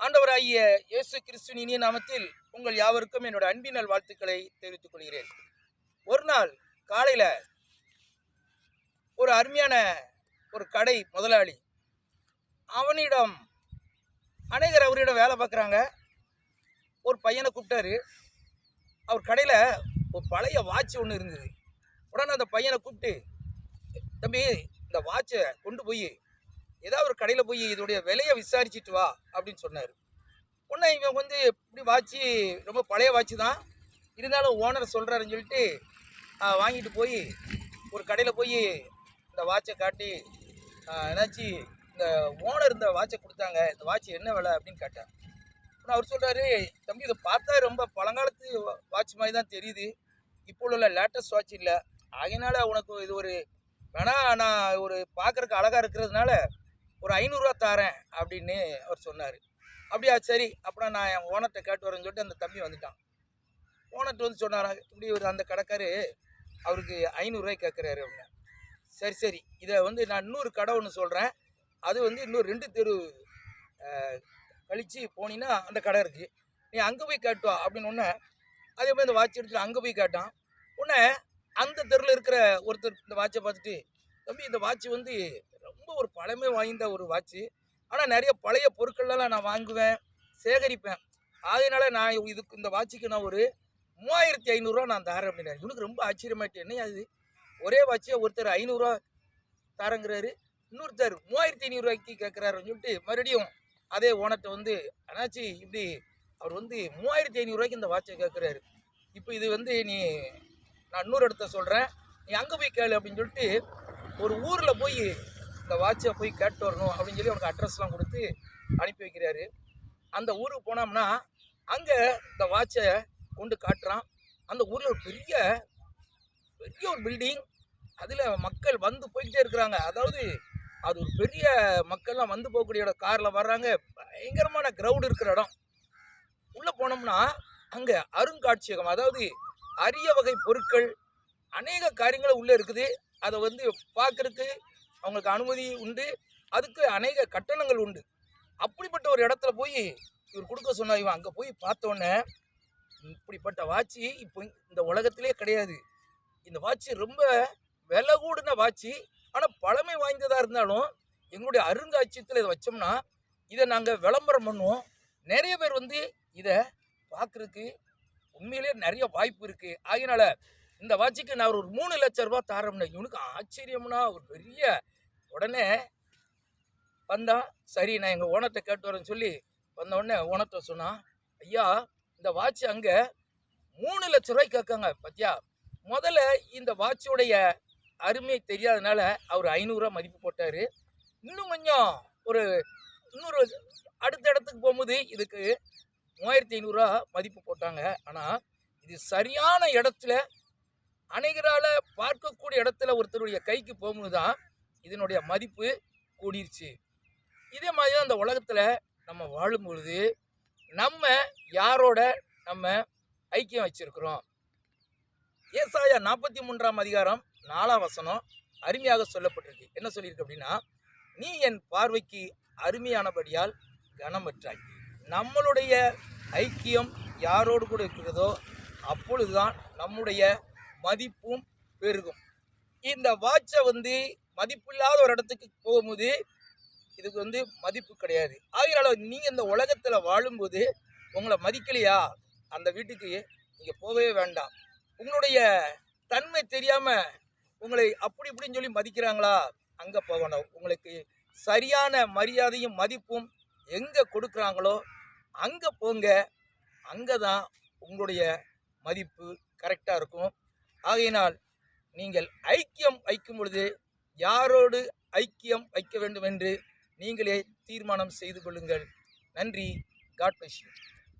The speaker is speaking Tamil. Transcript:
ஆண்டவராகிய இயேசு கிறிஸ்துவின் இனிய நாமத்தில் உங்கள் யாவருக்கும் என்னோட அன்பின் வாழ்த்துக்களை தெரிவித்துக் கொள்கிறேன். ஒரு நாள் காலையில் ஒரு அருமையான ஒரு கடை முதலாளி அவனிடம் அநேகர் அவரிடம் வேலை பார்க்குறாங்க. ஒரு பையனை கூப்பிட்டாரு. அவர் கடையில் ஒரு பழைய வாட்ச் ஒன்று இருந்தது. உடனே அந்த பையனை கூப்பிட்டு தம்பி இந்த வாட்சை கொண்டு போய் ஏதாவது ஒரு கடையில் போய் இதோடைய விலையை விசாரிச்சுட்டு வா அப்படின்னு சொன்னார். உடனே இவன் வந்து இப்படி வாட்சி ரொம்ப பழைய வாட்சி தான். இருந்தாலும் ஓனர் சொல்கிறாருன்னு சொல்லிட்டு வாங்கிட்டு போய் ஒரு கடையில் போய் இந்த வாட்சை காட்டி என்னாச்சு இந்த ஓனர் இந்த வாட்சை கொடுத்தாங்க இந்த வாட்ச் என்ன விலை அப்படின்னு கேட்டேன். அவர் சொல்கிறாரு தம்பி இதை பார்த்தா ரொம்ப பழங்காலத்து வா- வாட்ச் மாதிரி தான் தெரியுது. இப்போ உள்ள லேட்டஸ்ட் வாட்ச் இல்லை. அதனால் உனக்கு இது ஒரு வேணா நான் ஒரு பார்க்குறக்கு அழகாக இருக்கிறதுனால ஒரு ஐநூறுரூவா தாரேன் அப்படின்னு அவர் சொன்னார். அப்படியா சரி. அப்புறம் நான் என் ஓனர்கிட்ட கேட்டு வரேன்னு சொல்லிட்டு அந்த தம்பி வந்துட்டான். ஓனர்கிட்ட வந்து சொன்னாரா இப்படி ஒரு அந்த கடைக்காரு அவருக்கு ஐநூறுரூவாய் கேட்குறாரு அப்படின்னு. சரி சரி. இதை வந்து நான் இன்னொரு கடை ஒன்று சொல்கிறேன் அது வந்து இன்னொரு ரெண்டு தெரு கழித்து போனீங்கன்னா அந்த கடை இருக்குது நீ அங்கே போய் கேட்டுவா அப்படின்னு ஒன்று அதே மாதிரி இந்த வாட்ச் எடுத்துட்டு அங்கே போய் கேட்டான். உடனே அந்த தெருவில் இருக்கிற ஒருத்தர் இந்த வாட்சை பார்த்துட்டு தம்பி இந்த வாட்ச் வந்து ரொம்ப ஒரு பழமை வாய்ந்த ஒரு வாட்ச்சு ஆனால் நிறைய பழைய பொருட்கள்லாம் நான் வாங்குவேன் சேகரிப்பேன். அதனால நான் இதுக்கு இந்த வாட்சுக்கு நான் ஒரு மூவாயிரத்தி ஐநூறுரூவா நான் தரேன் அப்படின்னாரு. இவனுக்கு ரொம்ப ஆச்சரியமாயிட்டு என்ன அது ஒரே வாட்சை ஒருத்தர் ஐநூறுரூவா தரங்கிறாரு. இன்னொருத்தர் மூவாயிரத்தி ஐநூறுரூவாய்க்கு கேட்குறாருன்னு சொல்லிட்டு மறுபடியும் அதே ஓனர்கிட்ட வந்து அண்ணாச்சி இப்படி அவர் வந்து மூவாயிரத்தி ஐநூறுரூவாய்க்கு இந்த வாட்சை கேட்குறாரு இப்போ இது வந்து நீ நான் இன்னொரு இடத்த சொல்கிறேன் நீ அங்கே போய் கேளு அப்படின்னு சொல்லிட்டு ஒரு ஊரில் போய் இந்த வாட்சை போய் கேட்டு வரணும் அப்படின்னு சொல்லி அவனுக்கு அட்ரஸ்லாம் கொடுத்து அனுப்பி வைக்கிறாரு. அந்த ஊருக்கு போனோம்னா அங்கே இந்த வாட்சை கொண்டு காட்டுறான். அந்த ஊரில் ஒரு பெரிய பெரிய ஒரு பில்டிங் அதில் மக்கள் வந்து போய்கிட்டே இருக்கிறாங்க. அதாவது அது ஒரு பெரிய மக்கள்லாம் வந்து போகக்கூடிய இடம். காரில் வர்றாங்க. பயங்கரமான க்ரௌடு இருக்கிற இடம். உள்ளே போனோம்னா அங்கே அருங்காட்சியகம் அதாவது அரிய வகை பொருட்கள் அநேக காரியங்களும் உள்ளே இருக்குது. அதை வந்து பார்க்குறதுக்கு அவங்களுக்கு அனுமதி உண்டு. அதுக்கு அநேக கட்டணங்கள் உண்டு. அப்படிப்பட்ட ஒரு இடத்துல போய் இவர் கொடுக்க சொன்னார். இவன் அங்கே போய் பார்த்தோன்னே இப்படிப்பட்ட வாட்சி இப்போ இந்த உலகத்திலே கிடையாது. இந்த வாட்சி ரொம்ப விலை கூடின வாட்சி. ஆனால் பழமை வாய்ந்ததாக இருந்தாலும் எங்களுடைய அருங்காட்சியகத்தில் இதை வச்சோம்னா இதை நாங்கள் விளம்பரம் பண்ணுவோம். நிறைய பேர் வந்து இதை பார்க்குறதுக்கு உண்மையிலே நிறைய வாய்ப்பு இருக்குது ஆகினால இந்த வாட்சிக்கு நான் ஒரு மூணு லட்ச ரூபாய் தாரம்னா இவனுக்கு ஆச்சரியம்னா ஒரு பெரிய உடனே வந்தான் சரி நான் எங்கள் ஓனத்தை கேட்டு வரேன்னு சொல்லி வந்த உடனே ஓனத்தை சொன்னான் ஐயா இந்த வாட்ச் அங்கே மூணு லட்ச ரூபாய்க்கு கேட்காங்க பத்தியா? முதல்ல இந்த வாட்சோடைய அருமை தெரியாதனால அவர் ஐநூறுரூவா மதிப்பு போட்டார். இன்னும் கொஞ்சம் ஒரு இன்னொரு அடுத்த இடத்துக்கு போகும்போது இதுக்கு மூவாயிரத்தி ஐநூறுரூவா மதிப்பு போட்டாங்க. ஆனால் இது சரியான இடத்துல அநேகரால் பார்க்கக்கூடிய இடத்துல ஒருத்தருடைய கைக்கு போகும்போது தான் இதனுடைய மதிப்பு கூடிருச்சு. இதே மாதிரி தான் அந்த உலகத்தில் நம்ம வாழும் பொழுது நம்ம யாரோட நம்ம ஐக்கியம் வச்சிருக்கிறோம்? ஏசாயா நாற்பத்தி மூன்றாம் அதிகாரம் நாலாம் வசனம் அருமையாக சொல்லப்பட்டிருக்கு. என்ன சொல்லியிருக்கு அப்படின்னா நீ என் பார்வைக்கு அருமையானபடியால் கனமற்றாய். நம்மளுடைய ஐக்கியம் யாரோடு கூட இருக்கிறதோ அப்பொழுதுதான் நம்முடைய மதிப்பும் பெருகும். இந்த வாட்சை வந்து மதிப்பில்லாத ஒரு இடத்துக்கு போகும்போது இதுக்கு வந்து மதிப்பு கிடையாது. ஆகையினால நீங்கள் இந்த உலகத்தில் வாழும்போது உங்களை மதிக்கலையா? அந்த வீட்டுக்கு நீங்கள் போகவே வேண்டாம். உங்களுடைய தன்மை தெரியாமல் உங்களை அப்படி இப்படின்னு சொல்லி மதிக்கிறாங்களா? அங்கே போகணும் உங்களுக்கு சரியான மரியாதையும் மதிப்பும் எங்கே கொடுக்குறாங்களோ அங்கே போங்க. அங்கே தான் உங்களுடைய மதிப்பு கரெக்டாக இருக்கும். ஆகையினால் நீங்கள் ஐக்கியம் வைக்கும் பொழுது யாரோடு ஐக்கியம் வைக்க வேண்டும் என்று நீங்களே தீர்மானம் செய்து கொள்ளுங்கள். நன்றி. God bless